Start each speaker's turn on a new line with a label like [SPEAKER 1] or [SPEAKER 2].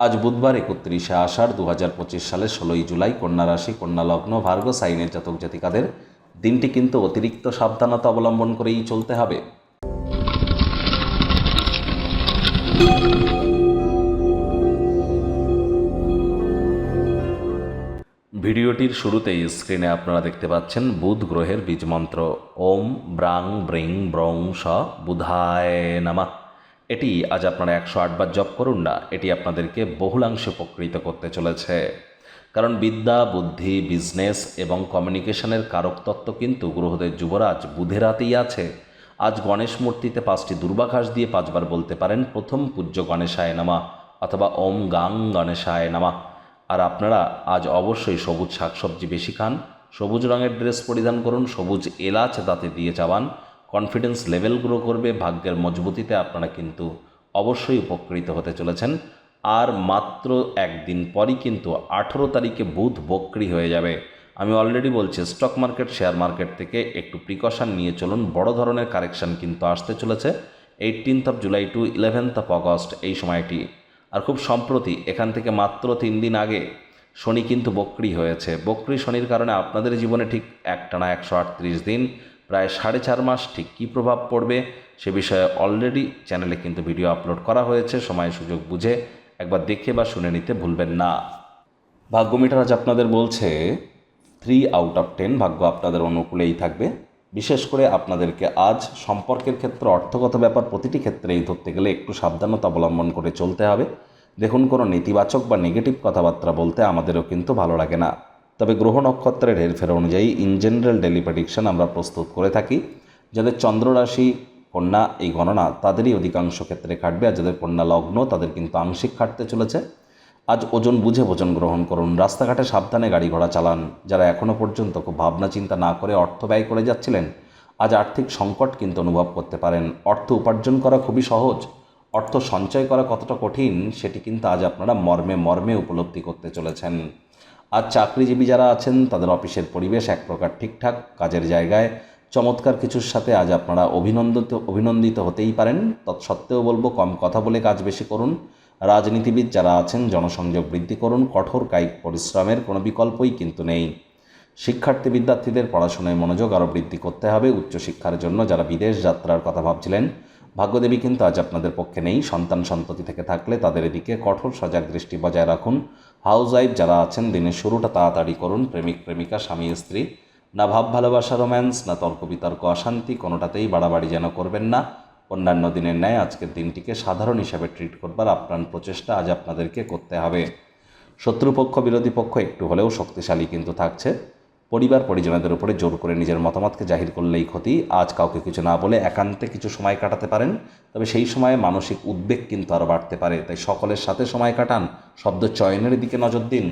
[SPEAKER 1] আজ বুধবার একত্রিশে আষাঢ় দু হাজার পঁচিশ সালের ষোলোই জুলাই কন্যা রাশি, কন্যা লগ্ন, ভার্গ, সাইনের জাতক জাতিকাদের দিনটি কিন্তু অতিরিক্ত সাবধানতা অবলম্বন করেই চলতে হবে। ভিডিওটির শুরুতেই স্ক্রিনে আপনারা দেখতে পাচ্ছেন বুধ গ্রহের বীজমন্ত্র। ওম ব্রাং ব্রিং ব্রং স বুধায় নামা। এটি আজ আপনারা একশো আটবার জপ করুন না, এটি আপনাদেরকে বহুলাংশে উপকৃত করতে চলেছে। কারণ বিদ্যা, বুদ্ধি বিজনেস এবং কমিউনিকেশনের কারকতত্ত্ব কিন্তু গ্রহদের যুবরাজ বুধের হাতেই আছে। আজ গণেশ মূর্তিতে পাঁচটি দুর্বাঘাস দিয়ে পাঁচবার বলতে পারেন, প্রথম পূজ্য গণেশায় নামা অথবা ওম গাং গণেশায় নামা। আর আপনারা আজ অবশ্যই সবুজ শাকসবজি বেশি খান, সবুজ রঙের ড্রেস পরিধান করুন, সবুজ এলাচ দাঁতে দিয়ে চাবান কনফিডেন্স লেভেল গ্রো করবে, ভাগ্যের মজবুতিতে আপনারা কিন্তু অবশ্যই উপকৃত হতে চলেছেন। আর মাত্র একদিন পরই কিন্তু আঠেরো তারিখে বুধ বক্রি হয়ে যাবে। আমি অলরেডি বলছি স্টক মার্কেট শেয়ার মার্কেট থেকে একটু প্রিকশন নিয়ে চলুন। বড় ধরনের কারেকশন কিন্তু আসতে চলেছে। Eighteenth of July to eleventh of August এই সময়টি। আর খুব সম্প্রতি, এখান থেকে মাত্র তিন দিন আগে শনি কিন্তু বক্রি হয়েছে। বক্রি শনির কারণে আপনাদের জীবনে ঠিক একটানা একশো আটত্রিশ দিন প্রায় সাড়ে চার মাস ঠিক কী প্রভাব পড়বে সে বিষয়ে অলরেডি চ্যানেলে কিন্তু ভিডিও আপলোড করা হয়েছে, সময় সুযোগ বুঝে একবার দেখে বা শুনে নিতে ভুলবেন না। ভাগ্য মিটার আজ আপনাদের বলছে থ্রি আউট অফ টেন ভাগ্য আপনাদের অনুকূলেই থাকবে। বিশেষ করে আপনাদেরকে আজ সম্পর্কের ক্ষেত্রে, অর্থগত ব্যাপার প্রতিটি ক্ষেত্রেই ধরতে গেলে একটু সাবধানতা অবলম্বন করে চলতে হবে। দেখুন কোনো নেতিবাচক বা নেগেটিভ কথাবার্তা বলতে আমাদেরও কিন্তু ভালো লাগে না। তবে গ্রহ নক্ষত্রের হেরফের অনুযায়ী ইন জেনারেল ডেলি প্রেডিকশন আমরা প্রস্তুত করে থাকি। যাদের চন্দ্ররাশি কন্যা এই গণনা তাদেরই অধিকাংশ ক্ষেত্রে খাটবে আর যাদের কন্যা লগ্ন তাদের কিন্তু আংশিক খাটতে চলেছে। আজ ওজন বুঝে ভোজন গ্রহণ করুন, রাস্তাঘাটে সাবধানে গাড়ি ঘোড়া চালান, যারা এখনও পর্যন্ত খুব ভাবনা চিন্তা না করে অর্থ ব্যয় করে যাচ্ছিলেন, আজ আর্থিক সংকট কিন্তু অনুভব করতে পারেন। অর্থ উপার্জন করা খুবই সহজ, অর্থ সঞ্চয় করা কতটা কঠিন সেটি কিন্তু আজ আপনারা মর্মে মর্মে উপলব্ধি করতে চলেছেন। আজ চাকরিজীবী যারা আছেন, তাদের অফিসের পরিবেশ এক প্রকার ঠিকঠাক, কাজের জায়গায় চমৎকার কিছুর সাথে আজ আপনারা অভিনন্দিত অভিনন্দিত হতেই পারেন। তৎসত্ত্বেও বলব, কম কথা বলে কাজ বেশি করুন। রাজনীতিবিদ যারা আছেন, জনসংযোগ বৃদ্ধি করুন। কঠোর কায়িক পরিশ্রমের কোনো বিকল্পই কিন্তু নেই। শিক্ষার্থী বিদ্যার্থীদের পড়াশোনায় মনোযোগ আরও বৃদ্ধি করতে হবে। উচ্চশিক্ষার জন্য যারা বিদেশ যাত্রার কথা ভাবছিলেন ভাগ্যদেবী কিন্তু আজ আপনাদের পক্ষে নেই। সন্তান সন্ততি থেকে থাকলে তাদের এদিকে কঠোর সজাগ দৃষ্টি বজায় রাখুন। হাউস ওয়াইফ যারা আছেন, দিনের শুরুটা তাড়াতাড়ি করুন। প্রেমিক, প্রেমিকা, স্বামী, স্ত্রী। না ভাব, ভালোবাসা, রোম্যান্স, না তর্ক, বিতর্ক, অশান্তি, কোনোটাতেই বাড়াবাড়ি যেন করবেন না। অন্যান্য দিনের ন্যায় আজকের দিনটিকে সাধারণ হিসাবে ট্রিট করবার আপ্রাণ প্রচেষ্টা আজ আপনাদেরকে করতে হবে। শত্রুপক্ষ, বিরোধী পক্ষ একটু হলেও শক্তিশালী কিন্তু থাকছে। পরিবার পরিজনদের উপরে জোর করে নিজের মতামতকে জাহির করলেই ক্ষতি। আজ কাউকে কিছু না বলে একান্তে কিছু সময় কাটাতে পারেন, তবে সেই সময়ে মানসিক উদ্বেগ কিন্তু আরও বাড়তে পারে। তাই সকলের সাথে সময় কাটান, শব্দ চয়নের দিকে নজর দিন।